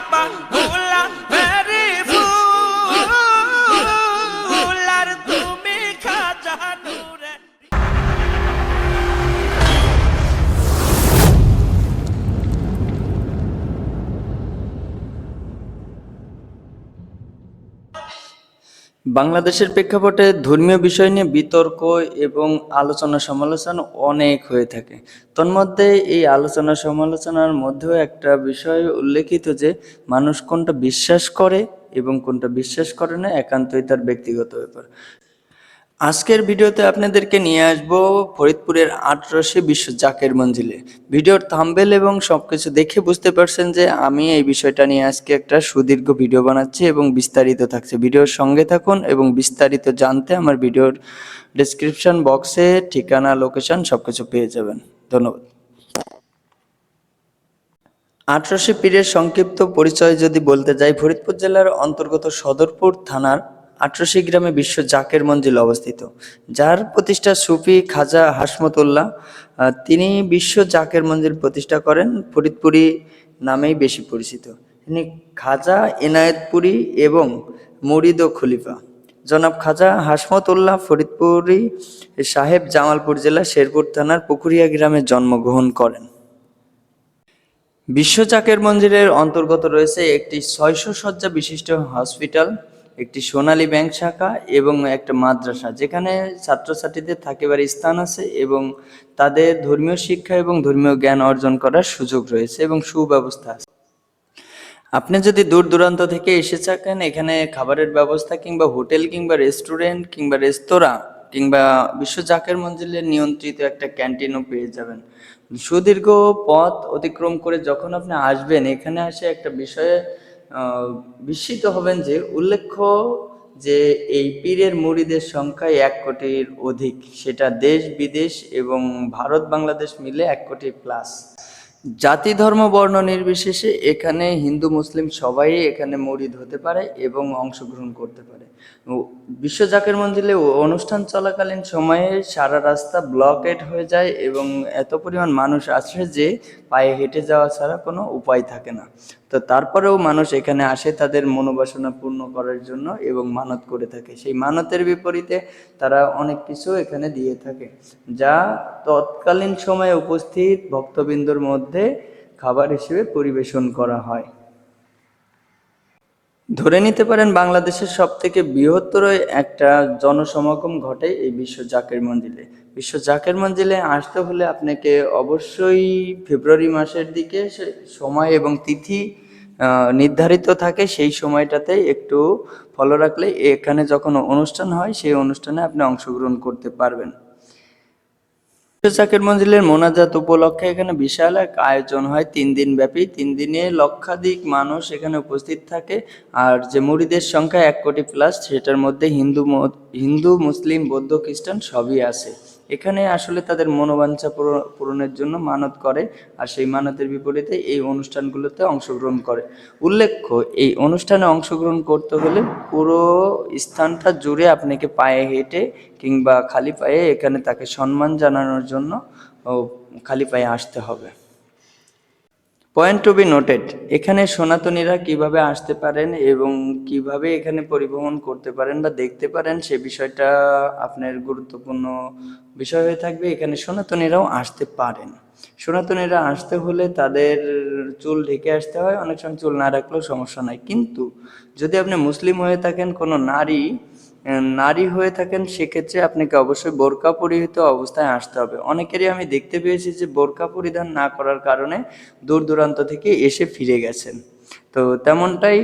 papa. বাংলাদেশের প্রেক্ষাপটে ধর্মীয় বিষয় নিয়ে বিতর্ক এবং আলোচনা সমালোচনা অনেক হয়ে থাকে। তন্মধ্যে এই আলোচনা সমালোচনার মধ্যেও একটা বিষয় উল্লেখিত যে, মানুষ কোনটা বিশ্বাস করে এবং কোনটা বিশ্বাস করে না একান্তই তার ব্যক্তিগত ব্যাপার। আজকের ভিডিওতে আপনাদেরকে নিয়ে আসব ফরিদপুরের আটরশি বিশ্ব জাকের মঞ্জিলে। ভিডিওর থাম্বেল এবং সব কিছু দেখে বুঝতে পারছেন যে আমি এই বিষয়টা নিয়ে আজকে একটা সুদীর্ঘ ভিডিও বানাচ্ছি এবং বিস্তারিত থাকছে। ভিডিওর সঙ্গে থাকুন এবং বিস্তারিত জানতে আমার ভিডিওর ডেসক্রিপশন বক্সে ঠিকানা লোকেশন সব কিছু পেয়ে যাবেন। ধন্যবাদ। আঠারোশো পীরের সংক্ষিপ্ত পরিচয় যদি বলতে যাই, ফরিদপুর জেলার অন্তর্গত সদরপুর থানার আঠারোশি গ্রামে বিশ্ব জাকের মঞ্জিল অবস্থিত। যার প্রতিষ্ঠা সুফি খাজা হাসমতুল্লাহ তিনি বিশ্ব জাকের মঞ্জিল প্রতিষ্ঠা করেন ফরিদপুরি নামেই বেশি পরিচিত। তিনি খাজা এনায়েতপুরি এবং মুরিদ ও খলিফা। জনাব খাজা হাসমতুল্লাহ ফরিদপুরি সাহেব জামালপুর জেলা শেরপুর থানার পুকুরিয়া গ্রামে জন্মগ্রহণ করেন। বিশ্ব চাকের মন্দিরের অন্তর্গত রয়েছে একটি ছয়শো শয্যা বিশিষ্ট হসপিটাল একটি সোনালী ব্যাংক শাখা এবং একটা মাদ্রাসা, যেখানে ছাত্রছাত্রীদের থাকিবার স্থান আছে এবং তাদের ধর্মীয় শিক্ষা এবং ধর্মীয় জ্ঞান অর্জন করার সুযোগ রয়েছে এবং সুব্যবস্থা আছে। আপনি যদি দূর দূরান্ত থেকে এসে থাকেন, এখানে খাবারের ব্যবস্থা কিংবা হোটেল কিংবা রেস্টুরেন্ট কিংবা রেস্তোরাঁ কিংবা বিশ্ব জাকের মঞ্জিলের নিয়ন্ত্রিত একটা ক্যান্টিনও পেয়ে যাবেন। সুদীর্ঘ পথ অতিক্রম করে যখন আপনি আসবেন, এখানে আসে একটা বিষয়ে বিস্মিত হবেন যে উল্লেখ্য যে এই পীরের মুড়িদের সংখ্যা এক কোটির অধিক। সেটা দেশ, বিদেশ এবং ভারত, বাংলাদেশ মিলে এক কোটি প্লাস জাতি, ধর্ম, বর্ণ নির্বিশেষে এখানে হিন্দু, মুসলিম সবাই এখানে মরিদ হতে পারে এবং অংশগ্রহণ করতে পারে। বিশ্ব জাকের মন্দিরে অনুষ্ঠান চলাকালীন সময়ে সারা রাস্তা ব্লকেড হয়ে যায় এবং এত পরিমাণ মানুষ আসে যে পায়ে হেঁটে যাওয়া ছাড়া কোনো উপায় থাকে না। তো তারপরেও মানুষ এখানে আসে তাদের মনোবাসনা পূর্ণ করার জন্য এবং মানত করে থাকে। সেই মানতের বিপরীতে তারা অনেক কিছু এখানে দিয়ে থাকে। যা তৎকালীন সময়ে উপস্থিত ভক্তবৃন্দর মধ্যে খাবার হিসেবে পরিবেশন করা হয়। ধরে নিতে পারেন বাংলাদেশের সব থেকে বৃহত্তর একটা জনসমাগম ঘটে এই বিশ্ব জাকের মঞ্জিলে। বিশ্ব জাকের মঞ্জিলে আসতে হলে আপনাকে অবশ্যই ফেব্রুয়ারি মাসের দিকে সময় এবং তিথি নির্ধারিত থাকে সেই সময়টাতে একটু ফলো রাখলে এখানে যখন অনুষ্ঠান হয় সেই অনুষ্ঠানে আপনি অংশগ্রহণ করতে পারবেন। চাকের মঞ্জিলের মোনাজাত উপলক্ষে এখানে বিশাল এক আয়োজন হয়। তিন দিন ব্যাপী, তিন দিনে লক্ষাধিক মানুষ এখানে উপস্থিত থাকে। আর যে মুড়িদের সংখ্যা এক কোটি প্লাস সেটার মধ্যে হিন্দু হিন্দু, মুসলিম, বৌদ্ধ, খ্রিস্টান সবই আছে। এখানে আসলে তাদের মনোবাঞ্ছা পূরণ- পূরণের জন্য মানত করে, আর সেই মানতের বিপরীতে এই অনুষ্ঠানগুলোতে অংশগ্রহণ করে। উল্লেখ্য, এই অনুষ্ঠানে অংশগ্রহণ করতে হলে পুরো স্থানটা জুড়ে আপনাকে পায়ে হেঁটে কিংবা খালি পায়ে এখানে তাকে সম্মান জানানোর জন্য খালি পায়ে আসতে হবে। পয়েন্ট টু বি নোটেড এখানে সনাতনীরা কীভাবে আসতে পারেন এবং কীভাবে এখানে পরিবহন করতে পারেন বা দেখতে পারেন, সে বিষয়টা আপনার গুরুত্বপূর্ণ বিষয় হয়ে থাকবে। এখানে সনাতনীরাও আসতে পারেন। সনাতনীরা আসতে হলে তাদের চুল ঢেকে আসতে হয়। অনেক সময় চুল না রাখলেও সমস্যা নাই। কিন্তু যদি আপনি মুসলিম হয়ে থাকেন, কোনো নারী নারী হয়ে থাকেন, সেক্ষেত্রে আপনাকে অবশ্যই বোরকা পরিহিত অবস্থায় আসতে হবে। অনেকেরই আমি দেখতে পেয়েছি যে বোরকা পরিধান না করার কারণে দূর দূরান্ত থেকে এসে ফিরে গেছেন। তো তেমনটাই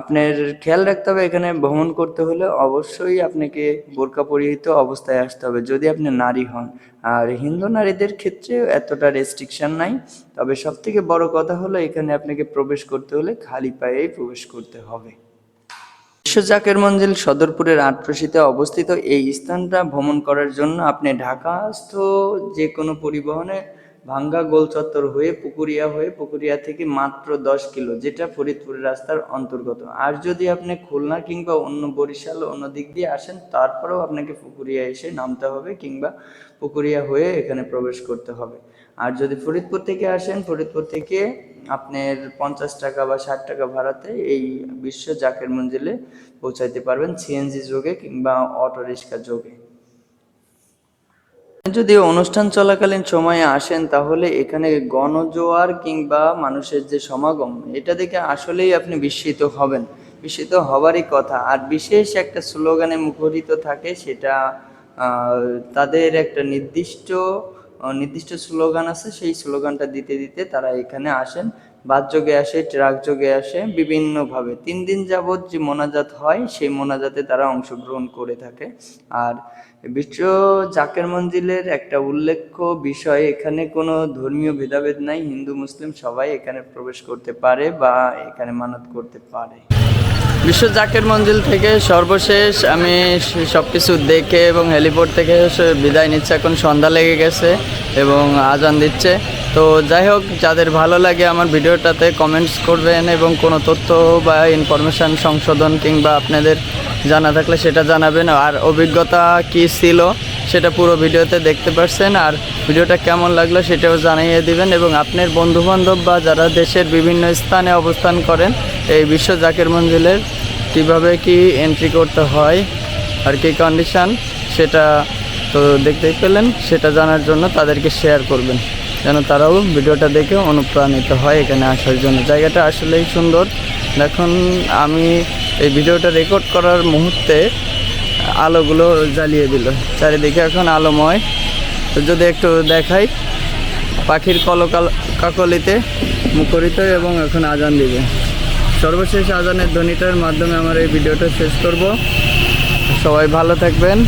আপনার খেয়াল রাখতে হবে, এখানে ভ্রমণ করতে হলে অবশ্যই আপনাকে বোরকা পরিহিত অবস্থায় আসতে হবে, যদি আপনি নারী হন। আর হিন্দু নারীদের ক্ষেত্রে এতটা রেস্ট্রিকশন নাই। তবে সব থেকে বড় কথা হলো, এখানে আপনাকে প্রবেশ করতে হলে খালি পায়েই প্রবেশ করতে হবে। বিশ্ব জাকের মঞ্জিল সদরপুরের আটরশিতে অবস্থিত এই স্থানটা ভ্রমণ করার জন্য আপনি ঢাকাস্থ যে কোনো পরিবহনে ভাঙ্গা গোল চত্বর হয়ে পুকুরিয়া হয়ে পুকুরিয়া থেকে মাত্র দশ কিলো, যেটা ফরিদপুরের রাস্তার অন্তর্গত। আর যদি আপনি খুলনা কিংবা অন্য বরিশাল অন্য দিক দিয়ে আসেন, তারপরেও আপনাকে পুকুরিয়া এসে নামতে হবে কিংবা পুকুরিয়া হয়ে এখানে প্রবেশ করতে হবে। আর যদি ফরিদপুর থেকে আসেন, ফরিদপুর থেকে আপনার পঞ্চাশ টাকা বা ষাট টাকা ভাড়াতে এই বিশ্ব জাকের মঞ্জিলে পৌঁছাইতে পারবেন সিএনজি যোগে কিংবা অটো রিক্সা যোগে যদি অনুষ্ঠান চলাকালীন সময়ে আসেন, তাহলে এখানে গণজোয়ার কিংবা মানুষের যে সমাগম, এটা দেখে আসলেই আপনি বিস্মিত হবেন। বিস্মিত হবারই কথা। আর বিশেষ একটা স্লোগানে মুখরিত থাকে সেটা তাদের একটা নির্দিষ্ট নির্দিষ্ট স্লোগান আছে, সেই স্লোগানটা দিতে দিতে তারা এখানে আসেন। বাস যোগে আসে ট্রাক যোগে আসে, বিভিন্নভাবে। তিন দিন যাবৎ যে মোনাজাত হয়, সেই মোনাজাতে তারা অংশগ্রহণ করে থাকে। আর বিশ্ব জাকের মঞ্জিলের একটা উল্লেখ্য বিষয়, এখানে কোনো ধর্মীয় ভেদাভেদ নাই, হিন্দু, মুসলিম সবাই এখানে প্রবেশ করতে পারে বা এখানে মানত করতে পারে। বিশ্ব জাকের মঞ্জিল থেকে সর্বশেষ আমি সব কিছু দেখে এবং হেলিপোর্ট থেকে বিদায় নিচ্ছে। এখন সন্ধ্যা লেগে গেছে এবং আজান দিচ্ছে। তো যাই হোক, যাদের ভালো লাগে আমার ভিডিওটাতে কমেন্টস করবেন এবং কোনো তথ্য বা ইনফরমেশান সংশোধন কিংবা আপনাদের জানা থাকলে সেটা জানাবেন। আর অভিজ্ঞতা কি ছিল? সেটা পুরো ভিডিওতে দেখতে পারছেন আর ভিডিওটা কেমন লাগল সেটাও জানিয়ে দিবেন এবং আপনার বন্ধুবান্ধব বা যারা দেশের বিভিন্ন স্থানে অবস্থান করেন, এই বিশ্ব জাকের মঞ্জিলের কীভাবে কি এন্ট্রি করতে হয় আর কি কন্ডিশন সেটা তো দেখতেই পেলেন, সেটা জানার জন্য তাদেরকে শেয়ার করবেন, যেন তারাও ভিডিওটা দেখে অনুপ্রাণিত হয় এখানে আসার জন্য। জায়গাটা আসলেই সুন্দর। দেখুন, আমি এই ভিডিওটা রেকর্ড করার মুহূর্তে আলোগুলো জ্বালিয়ে দিল। চারিদিকে এখন আলোময়। তো যদি একটু দেখাই, পাখির কলকাল, কাকলিতে মুখরিত এবং এখন আজান দিবে। সর্বশেষ আজানের ধ্বনিটার মাধ্যমে আমার এই ভিডিওটা শেষ করব। সবাই ভালো থাকবেন।